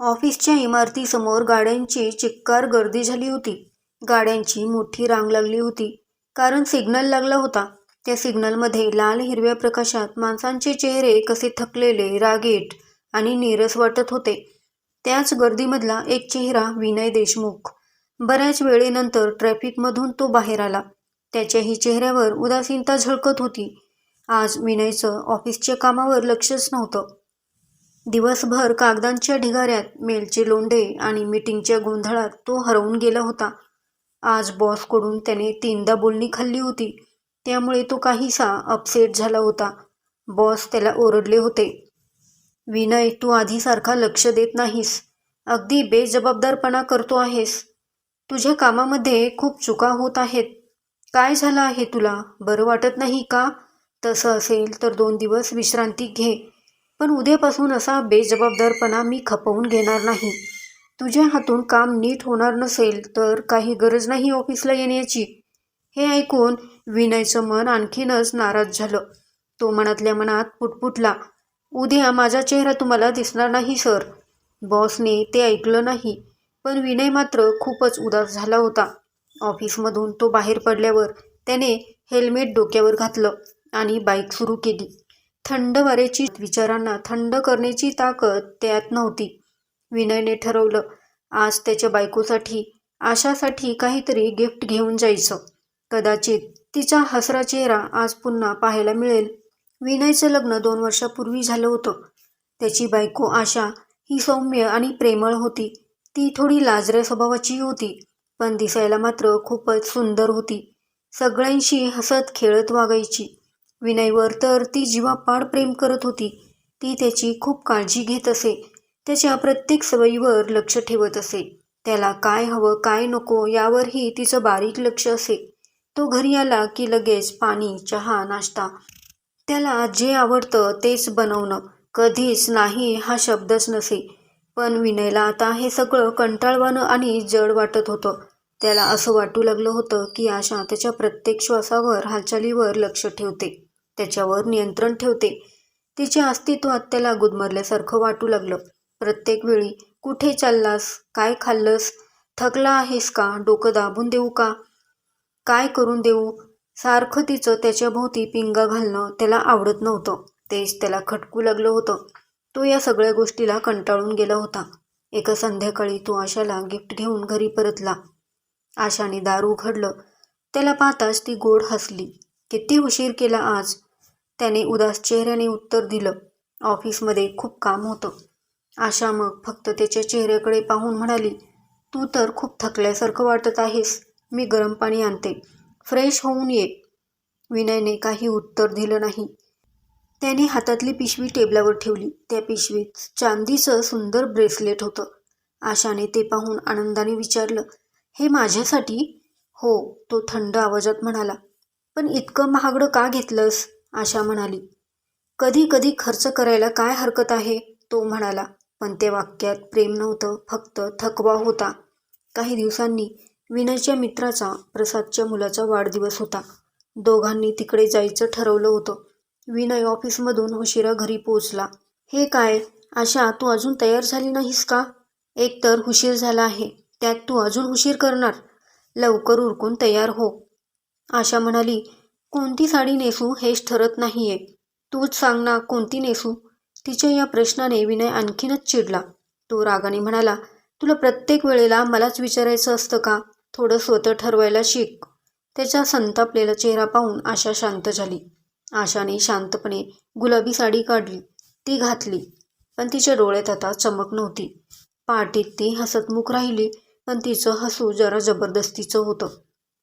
ऑफिसच्या इमारतीसमोर गाड्यांची चिक्कार गर्दी झाली होती. गाड्यांची मोठी रांग लागली होती. कारण सिग्नल लागला होता. त्या सिग्नलमध्ये लाल हिरव्या प्रकाशात माणसांचे चेहरे कसे थकलेले, रागेट आणि नीरस वाटत होते. त्याच गर्दीमधला एक चेहरा विनय देशमुख. बऱ्याच वेळेनंतर ट्रॅफिकमधून तो बाहेर आला. त्याच्याही चेहऱ्यावर उदासीनता झळकत होती. आज विनयचं ऑफिसच्या कामावर लक्षच नव्हतं. दिवसभर कागदांच्या ढिगाऱ्यात, मेलचे लोंढे आणि मीटिंगच्या गोंधळात तो हरवून गेला होता. आज बॉसकडून त्याने तीनदा बोलणी खाल्ली होती. त्यामुळे तो काहीसा अपसेट झाला होता. बॉस त्याला ओरडले होते. विनय तू आधीसारखा लक्ष देत नाहीस. अगदी बेजबाबदारपणा करतो आहेस. तुझ्या कामामध्ये खूप चुका होत आहेत. काय झालं आहे तुला? बरं वाटत नाही का? तसं असेल तर दोन दिवस विश्रांती घे. पण उद्यापासून असा बेजबाबदारपणा मी खपवून घेणार नाही. तुझ्या हातून काम नीट होणार नसेल तर काही गरज नाही ऑफिसला येण्याची. हे ऐकून विनयचं मन आणखीनच नाराज झालं. तो मनातल्या मनात पुटपुटला. उद्या माझा चेहरा तुम्हाला दिसणार नाही सर. बॉसने ते ऐकलं नाही. पण विनय मात्र खूपच उदास झाला होता. ऑफिसमधून तो बाहेर पडल्यावर त्याने हेल्मेट डोक्यावर घातलं आणि बाईक सुरू केली. थंड वाऱ्याची विचारांना थंड करण्याची ताकद त्यात नव्हती. विनयने ठरवलं आज त्याच्या बायकोसाठी, आशासाठी काहीतरी गिफ्ट घेऊन जायचं. कदाचित तिचा हसरा चेहरा आज पुन्हा पाहायला मिळेल. विनयचं लग्न दोन वर्षापूर्वी झालं होतं. त्याची बायको आशा ही सौम्य आणि प्रेमळ होती. ती थोडी लाजऱ्या स्वभावाची होती. पण दिसायला मात्र खूपच सुंदर होती. सगळ्यांशी हसत खेळत वागायची. विनयवर तर ती जीवापाड प्रेम करत होती. ती त्याची खूप काळजी घेत असे. त्याच्या प्रत्येक सवयीवर लक्ष ठेवत असे. त्याला काय हवं काय नको यावरही तिचं बारीक लक्ष असे. तो घरी आला की लगेच पाणी, चहा, नाश्ता. त्याला जे आवडतं तेच बनवणं. कधीच नाही हा शब्दच नसे. पण विनयला आता हे सगळं कंटाळवाणं आणि जड वाटत होतं. त्याला असं वाटू लागलं होतं की आशा त्याच्या प्रत्येक श्वासावर, हालचालीवर लक्ष ठेवते. त्याच्यावर नियंत्रण ठेवते. तिच्या अस्तित्वात त्याला गुदमरल्यासारखं वाटू लागलं. प्रत्येक वेळी कुठे चाललास? काय खाल्लंस? थकला आहेस का? डोकं दाबून देऊ का? काय करून देऊ? सारखं तिचं त्याच्याभोवती पिंगा घालणं त्याला आवडत नव्हतं. तेच त्याला खटकू लागलं होतं. तो या सगळ्या गोष्टीला कंटाळून गेला होता. एका संध्याकाळी तो आशाला गिफ्ट घेऊन घरी परतला. आशाने दार उघडलं. त्याला पाहताच ती गोड हसली. किती उशीर केला आज? त्याने उदास चेहऱ्याने उत्तर दिलं. ऑफिसमध्ये खूप काम होतं. आशा मग फक्त त्याच्या चेहऱ्याकडे पाहून म्हणाली, तू तर खूप थकल्यासारखं वाटत आहेस. मी गरम पाणी आणते. फ्रेश होऊन ये. विनयने काही उत्तर दिलं नाही. त्याने हातातली पिशवी टेबलावर ठेवली. त्या पिशवीत चांदीचं सुंदर ब्रेसलेट होतं. आशाने ते पाहून आनंदाने विचारलं, हे माझ्यासाठी? हो, तो थंड आवाजात म्हणाला. पण इतकं महागडं का घेतलंस? आशा म्हणाली. कधी कधी खर्च करायला काय हरकत आहे? तो म्हणाला. पण त्या वाक्यात प्रेम नव्हतं, फक्त थकवा होता. काही दिवसांनी विनयच्या मित्राचा, प्रसादच्या मुलाचा वाढदिवस होता. दोघांनी तिकडे जायचं ठरवलं होतं. विनय ऑफिसमधून उशिरा घरी पोहोचला. हे काय, आशा तू अजून तयार झाली नाहीस का? एकतर उशीर झाला आहे, त्यात तू अजून उशीर करणार. लवकर उरकून तयार हो. आशा म्हणाली, कोणती साडी नेसू हेच ठरत नाहीये. तूच सांग ना कोणती नेसू? तिच्या या प्रश्नाने विनय आणखीनच चिडला. तो रागाने म्हणाला, तुला प्रत्येक वेळेला मलाच विचारायचं असतं का? थोडं स्वतः ठरवायला शिक. त्याचा संतापलेला चेहरा पाहून आशा शांत झाली. आशाने शांतपणे गुलाबी साडी काढली. ती घातली. पण तिच्या डोळ्यात आता चमक नव्हती. पार्टीत ती हसतमुख राहिली. पण तिचं हसू जरा जबरदस्तीचं होतं.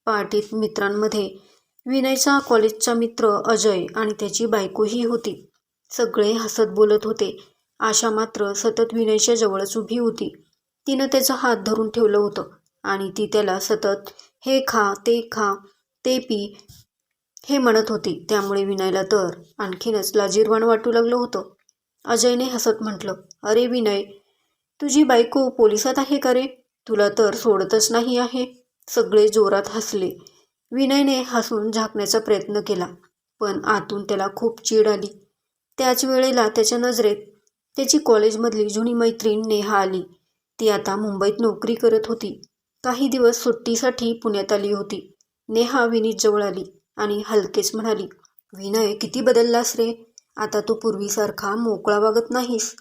पार्टीत मित्रांमध्ये विनयचा कॉलेजचा मित्र अजय आणि त्याची बायकोही होती. सगळे हसत बोलत होते. आशा मात्र सतत विनयच्या जवळच उभी होती. तिनं त्याचा हात धरून ठेवलं होतं आणि ती त्याला सतत हे खा, ते खा, ते पी हे म्हणत होती. त्यामुळे विनयला तर आणखीनच लाजीरवाण वाटू लागलं होतं. अजयने हसत म्हटलं, अरे विनय, तुझी बायको पोलिसात आहे का रे? तुला तर सोडतच नाही आहे. सगळे जोरात हसले. विनयने हसून झाकण्याचा प्रयत्न केला. पण आतून त्याला खूप चीड आली. त्याच वेळेला त्याच्या नजरेत त्याची कॉलेजमधली जुनी मैत्रीण नेहा आली. ती आता मुंबईत नोकरी करत होती. काही दिवस सुट्टीसाठी पुण्यात आली होती. नेहा विनीतजवळ आली आणि हलकेच म्हणाली विनय किती बदललास रे. आता तू पूर्वीसारखा मोकळा वागत नाहीस.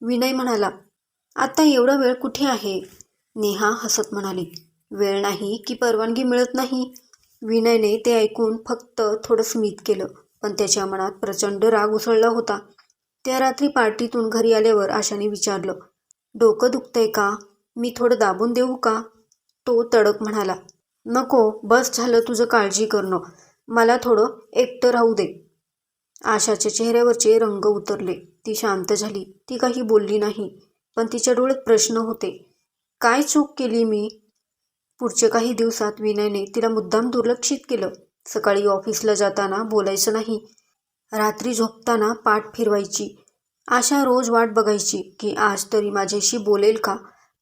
विनय म्हणाला आता एवढा वेळ कुठे आहे? नेहा हसत म्हणाली वेळ नाही की परवानगी मिळत नाही. विनयने ते ऐकून फक्त थोडं स्मित केलं पण त्याच्या मनात प्रचंड राग उसळला होता. त्या रात्री पार्टीतून घरी आल्यावर आशाने विचारलं डोकं दुखतंय का? मी थोडं दाबून देऊ का? तो तडक म्हणाला नको बस झालं तुझं काळजी करणं. मला थोडं एकटं राहू दे. आशाच्या चेहऱ्यावरचे रंग उतरले. ती शांत झाली. ती काही बोलली नाही पण तिच्या डोळ्यात प्रश्न होते. काय चूक केली मी? पुढच्या काही दिवसात विनयने तिला मुद्दाम दुर्लक्षित केलं. सकाळी ऑफिसला जाताना बोलायचं नाही. रात्री झोपताना पाठ फिरवायची. आशा रोज वाट बघायची की आज तरी माझ्याशी बोलेल का?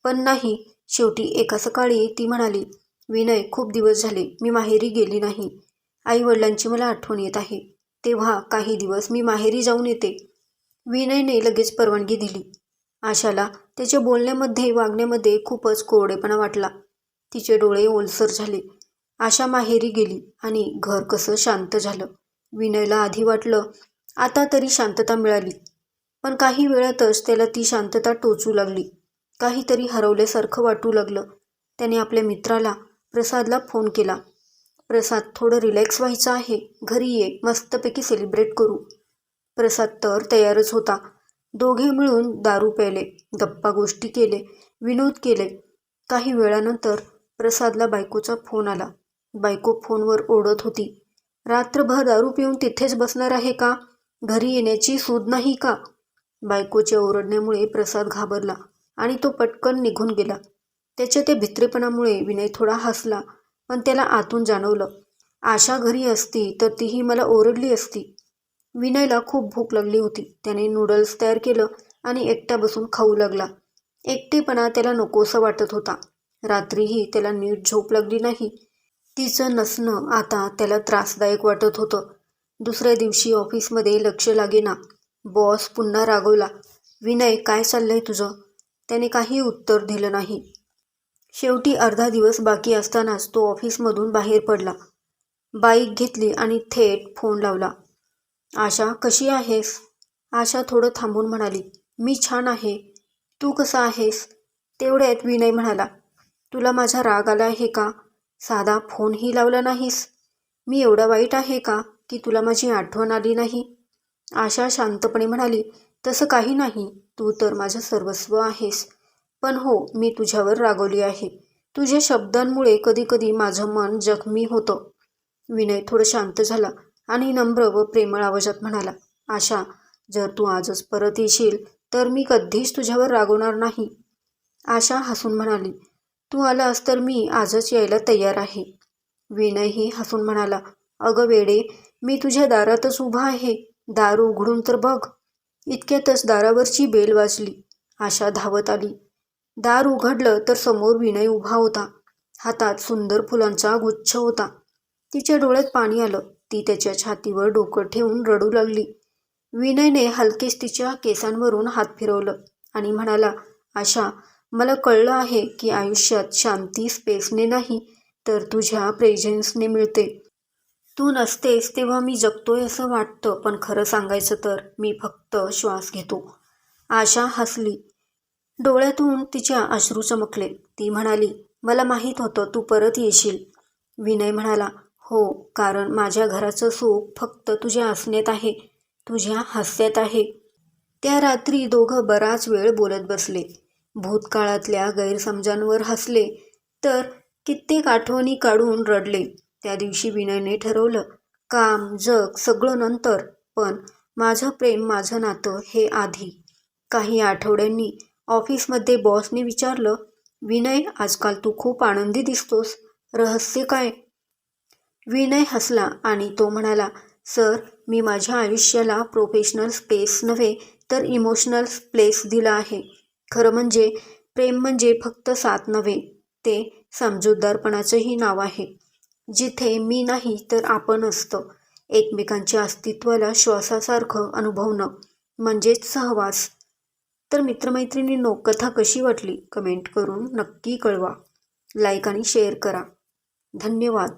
पण नाही. शेवटी एका सकाळी ती म्हणाली विनय खूप दिवस झाले मी माहेरी गेली नाही. आई वडिलांची मला आठवण येत आहे. तेव्हा काही दिवस मी माहेरी जाऊन येते. विनयने लगेच परवानगी दिली. आशाला त्याच्या बोलण्यामध्ये वागण्यामध्ये खूपच कोरडेपणा वाटला. तिचे डोळे ओलसर झाले. आशा माहेरी गेली आणि घर कसं शांत झालं. विनयला आधी वाटलं आता तरी शांतता मिळाली. पण काही वेळातच त्याला ती शांतता टोचू लागली. काहीतरी हरवल्यासारखं वाटू लागलं. त्याने आपल्या मित्राला प्रसादला फोन केला. प्रसाद थोडं रिलॅक्स व्हायचं आहे. घरी ये. मस्तपैकी सेलिब्रेट करू. प्रसाद तर तयारच होता. दोघे मिळून दारू प्यायले गप्पा गोष्टी केले विनोद केले. काही वेळानंतर प्रसादला बायकोचा फोन आला. बायको फोनवर ओढत होती. रात्रभर दारू पिऊन तिथेच बसणार आहे का? घरी येण्याची सूद नाही का? बायकोच्या ओरडण्यामुळे प्रसाद घाबरला आणि तो पटकन निघून गेला. त्याच्या त्या भित्रेपणामुळे विनय थोडा हसला पण त्याला आतून जाणवलं. आशा घरी असती तर तीही मला ओरडली असती. विनयला खूप भूक लागली होती. त्याने नूडल्स तयार केलं आणि एकटा बसून खाऊ लागला. एकटेपणा त्याला नकोसं वाटत होता. रात्रीही त्याला नीट झोप लागली नाही. तिचं नसणं आता त्याला त्रासदायक वाटत होतं. दुसऱ्या दिवशी ऑफिसमध्ये लक्ष लागेना. बॉस पुन्हा रागवला विनय काय चाललंय तुझं? त्याने काही उत्तर दिलं नाही. शेवटी अर्धा दिवस बाकी असतानाच तो ऑफिसमधून बाहेर पडला. बाईक घेतली आणि थेट फोन लावला. आशा कशी आहेस? आशा थोडं थांबून म्हणाली. मी छान आहे. तू कसा आहेस? तेवढ्यात विनय म्हणाला. तुला माझा राग आला आहे का? साधा फोनही लावला नाहीस. मी एवढा वाईट आहे का की तुला माझी आठवण आली नाही? आशा शांतपणे म्हणाली तसं काही नाही. तू तर माझं सर्वस्व आहेस. पण हो मी तुझ्यावर रागवली आहे. तुझ्या शब्दांमुळे कधीकधी माझं मन जखमी होतं. विनय थोडं शांत झाला आणि नम्र व प्रेमळ आवाजात म्हणाला आशा जर तू आजच परत येशील तर मी कधीच तुझ्यावर रागवणार नाही. आशा हसून म्हणाली तू आलास तर मी आजच यायला तयार आहे. विनयही हसून म्हणाला अगं वेडे मी तुझ्या दारातच उभा आहे. दार उघडून तर बघ. इतक्यातच दारावरची बेल वाजली. आशा धावत आली. दार उघडलं तर समोर विनय उभा होता. हातात सुंदर फुलांचा गुच्छ होता. तिच्या डोळ्यात पाणी आलं. ती त्याच्या छातीवर डोकं ठेवून रडू लागली. विनयने हलकेच तिच्या केसांवरून हात फिरवलं आणि म्हणाला आशा मला कळलं आहे की आयुष्यात शांती स्पेसने नाही तर तुझ्या प्रेझेन्सने मिळते. तू नसतेस तेव्हा मी जगतोय असं वाटतं पण खरं सांगायचं तर मी फक्त श्वास घेतो. आशा हसली. डोळ्यातून तिच्या अश्रू चमकले. ती म्हणाली मला माहीत होतं तू परत येशील. विनय म्हणाला हो कारण माझ्या घराचं सुख फक्त तुझ्या हसण्यात आहे तुझ्या हास्यात आहे. त्या रात्री दोघं बराच वेळ बोलत बसले. भूतकाळातल्या गैरसमजांवर हसले तर कित्येक आठवणी काढून रडले. त्या दिवशी विनयने ठरवलं काम जग सगळं नंतर पण माझं प्रेम माझं नातं हे आधी. काही आठवड्यांनी ऑफिसमध्ये बॉसने विचारलं विनय आजकाल तू खूप आनंदी दिसतोस. रहस्य काय? विनय हसला आणि तो म्हणाला सर मी माझ्या आयुष्याला प्रोफेशनल स्पेस नव्हे तर इमोशनल प्लेस दिला आहे. खरं म्हणजे प्रेम म्हणजे फक्त साथ नव्हे ते समजूतदारपणाचंही नाव आहे. जिथे मी नाही तर आपण असतं. एकमेकांच्या अस्तित्वाला श्वासासारखं अनुभवणं म्हणजेच सहवास. तर मित्रमैत्रिणींनो कथा कशी वाटली? कमेंट करून नक्की कळवा. लाईक आणि शेअर करा. धन्यवाद.